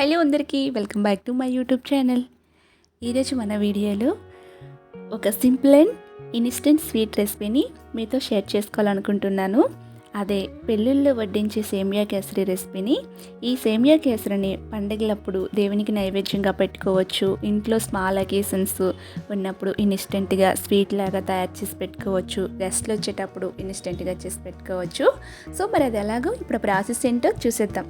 Hello అందరికీ welcome back to my YouTube channel. ఈరోజు మన వీడియోలో ఒక సింపుల్ అండ్ ఇన్స్టెంట్ స్వీట్ రెసిపీని మీతో షేర్ చేసుకోవాలనుకుంటున్నాను. అదే పెళ్ళిళ్ళలో వడ్డించే సేమియా కేసరి రెసిపీని. ఈ సేమియా కేసరిని పండగలప్పుడు దేవునికి నైవేద్యంగా పెట్టుకోవచ్చు. ఇంట్లో స్మాల్ అకేషన్స్ ఉన్నప్పుడు ఇన్స్టెంట్గా స్వీట్ లాగా తయారు చేసి పెట్టుకోవచ్చు. గెస్ట్లు వచ్చేటప్పుడు ఇన్స్టెంట్గా చేసి పెట్టుకోవచ్చు. సో మరి అది ఎలాగో ఇప్పుడు ప్రాసెస్ ఏంటో చూసేద్దాం.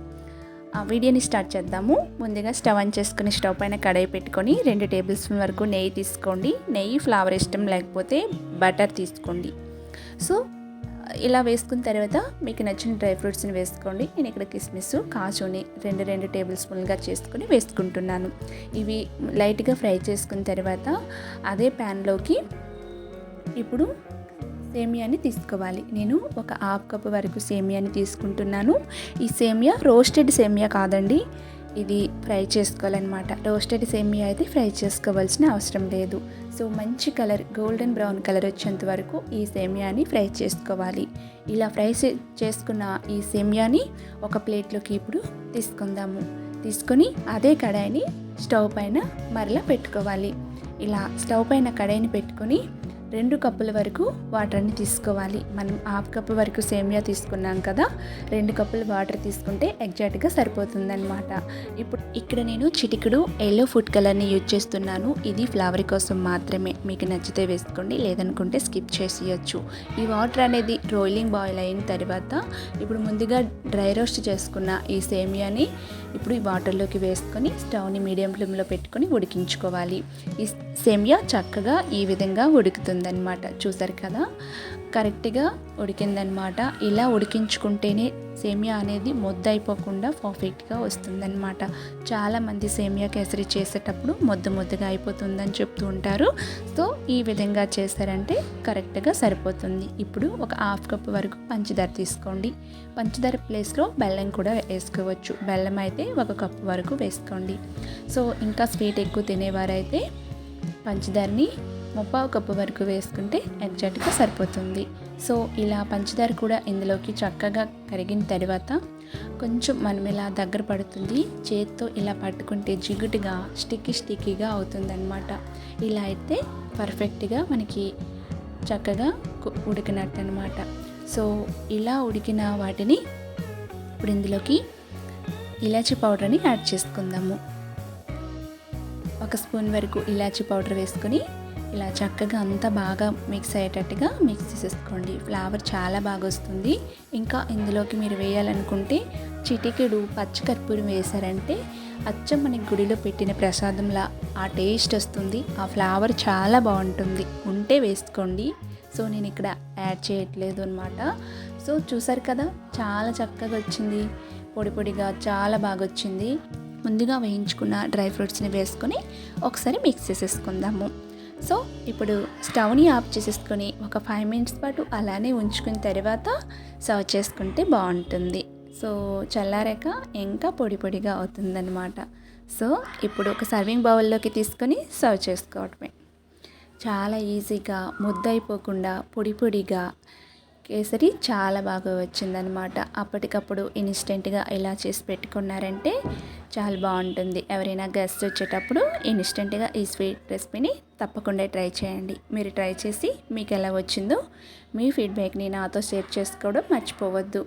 వీడియోని స్టార్ట్ చేద్దాము. ముందుగా స్టవ్ ఆన్ చేసుకుని స్టవ్ పైన కడాయి పెట్టుకొని రెండు టేబుల్ స్పూన్ వరకు నెయ్యి తీసుకోండి. నెయ్యి ఫ్లవర్ ఇష్టం లేకపోతే బటర్ తీసుకోండి. సో ఇలా వేసుకున్న తర్వాత మీకు నచ్చిన డ్రై ఫ్రూట్స్ని వేసుకోండి. నేను ఇక్కడ కిస్మిస్ కాజుని రెండు రెండు టేబుల్ స్పూన్గా చేసుకుని వేసుకుంటున్నాను. ఇవి లైట్గా ఫ్రై చేసుకున్న తర్వాత అదే ప్యాన్లోకి ఇప్పుడు సేమియాని తీసుకోవాలి. నేను ఒక హాఫ్ కప్ వరకు సేమియాని తీసుకుంటున్నాను. ఈ సేమియా రోస్టెడ్ సేమియా కాదండి. ఇది ఫ్రై చేసుకోవాలన్నమాట. రోస్టెడ్ సేమియా అయితే ఫ్రై చేసుకోవాల్సిన అవసరం లేదు. సో మంచి కలర్ గోల్డెన్ బ్రౌన్ కలర్ వచ్చేంత వరకు ఈ సేమియాని ఫ్రై చేసుకోవాలి. ఇలా ఫ్రై చేసుకున్న ఈ సేమియాని ఒక ప్లేట్లోకి ఇప్పుడు తీసుకుందాము. తీసుకొని అదే కడాయిని స్టవ్ పైన మరలా పెట్టుకోవాలి. ఇలా స్టవ్ పైన కడాయిని పెట్టుకొని రెండు కప్పుల వరకు వాటర్ని తీసుకోవాలి. మనం హాఫ్ కప్పు వరకు సేమియా తీసుకున్నాం కదా రెండు కప్పులు వాటర్ తీసుకుంటే ఎగ్జాక్ట్గా సరిపోతుందన్నమాట. ఇప్పుడు ఇక్కడ నేను చిటికెడు ఎల్లో ఫుడ్ కలర్ని యూజ్ చేస్తున్నాను. ఇది ఫ్లవర్ కోసం మాత్రమే. మీకు నచ్చితే వేసుకోండి లేదనుకుంటే స్కిప్ చేసేయచ్చు. ఈ వాటర్ అనేది రోయిలింగ్ బాయిల్ అయిన తర్వాత ఇప్పుడు ముందుగా డ్రై రోస్ట్ చేసుకున్న ఈ సేమియాని ఇప్పుడు ఈ వాటర్లోకి వేసుకొని స్టవ్ని మీడియం ఫ్లేమ్లో పెట్టుకొని ఉడికించుకోవాలి. ఈ సేమియా చక్కగా ఈ విధంగా ఉడుకుతుందనమాట చూసారు కదా? కరెక్ట్గా ఉడికిందనమాట ఇలా ఉడికించుకుంటేనే సేమియా అనేది మొద్దు అయిపోకుండా పర్ఫెక్ట్గా వస్తుందన్నమాట. చాలామంది సేమియా కేసరి చేసేటప్పుడు మొద్దు మొద్దుగా అయిపోతుందని చెప్తూ ఉంటారు. సో ఈ విధంగా చేశారంటే కరెక్ట్గా సరిపోతుంది. ఇప్పుడు ఒక హాఫ్ కప్ వరకు పంచదార తీసుకోండి. పంచదార ప్లేస్లో బెల్లం కూడా వేసుకోవచ్చు. బెల్లం అయితే ఒక కప్పు వరకు వేసుకోండి. సో ఇంకా స్వీట్ ఎక్కువ తినేవారైతే పంచదారని ముప్పావు కప్పు వరకు వేసుకుంటే ఎగ్జాక్ట్గా సరిపోతుంది. సో ఇలా పంచదార కూడా ఇందులోకి చక్కగా కరిగిన తర్వాత కొంచెం మనం ఇలా దగ్గర పడుతుంది. చేత్తో ఇలా పట్టుకుంటే జిగుటుగా స్టిక్కీ స్టిక్కీగా అవుతుందన్నమాట. ఇలా అయితే పర్ఫెక్ట్గా మనకి చక్కగా ఉడికినట్టు అనమాట సో ఇలా ఉడికిన వాటిని ఇప్పుడు ఇందులోకి ఇలాచీ పౌడర్ని యాడ్ చేసుకుందాము. ఒక స్పూన్ వరకు ఇలాచీ పౌడర్ వేసుకొని ఇలా చక్కగా అంతా బాగా మిక్స్ అయ్యేటట్టుగా మిక్స్ చేసేసుకోండి. ఫ్లేవర్ చాలా బాగా వస్తుంది. ఇంకా ఇందులోకి మీరు వేయాలనుకుంటే చిటికెడు పచ్చికర్పూరం వేశారంటే అచ్చం మనకి గుడిలో పెట్టిన ప్రసాదంలా ఆ టేస్ట్ వస్తుంది. ఆ ఫ్లేవర్ చాలా బాగుంటుంది. ఉంటే వేసుకోండి. సో నేను ఇక్కడ యాడ్ చేయట్లేదు అనమాట సో చూసారు కదా చాలా చక్కగా వచ్చింది. పొడి పొడిగా చాలా బాగా వచ్చింది. ముందుగా వేయించుకున్న డ్రై ఫ్రూట్స్ని వేసుకొని ఒకసారి మిక్స్ చేసేసుకుందాము. సో ఇప్పుడు స్టవ్ని ఆఫ్ చేసేసుకొని ఒక ఫైవ్ మినిట్స్ పాటు అలానే ఉంచుకున్న తర్వాత సర్వ్ చేసుకుంటే బాగుంటుంది. సో చల్లారాక ఇంకా పొడి పొడిగా అవుతుందన్నమాట. సో ఇప్పుడు ఒక సర్వింగ్ బౌల్లోకి తీసుకొని సర్వ్ చేసుకోవటమే చాలా ఈజీగా ముద్దైపోకుండా పొడి పొడిగా కేసరి చాలా బాగా వచ్చిందనమాట అప్పటికప్పుడు ఇన్స్టెంట్గా ఇలా చేసి పెట్టుకున్నారంటే చాలా బాగుంటుంది. ఎవరైనా గెస్ట్ వచ్చేటప్పుడు ఇన్స్టెంట్గా ఈ స్వీట్ రెసిపీని తప్పకుండా ట్రై చేయండి. మీరు ట్రై చేసి మీకు ఎలా వచ్చిందో మీ ఫీడ్బ్యాక్ని నాతో షేర్ చేసుకోవడం మర్చిపోవద్దు.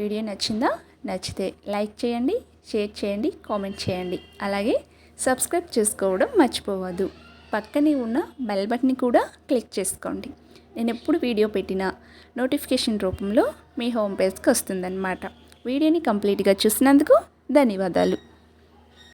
వీడియో నచ్చిందా? నచ్చితే లైక్ చేయండి షేర్ చేయండి కామెంట్ చేయండి. అలాగే సబ్స్క్రైబ్ చేసుకోవడం మర్చిపోవద్దు. పక్కనే ఉన్న బెల్ బటన్ని కూడా క్లిక్ చేసుకోండి. నేను ఎప్పుడు వీడియో పెట్టినా నోటిఫికేషన్ రూపంలో మీ హోమ్ పేజ్కి వస్తుందన్నమాట. వీడియోని కంప్లీట్గా చూసినందుకు ధన్యవాదాలు.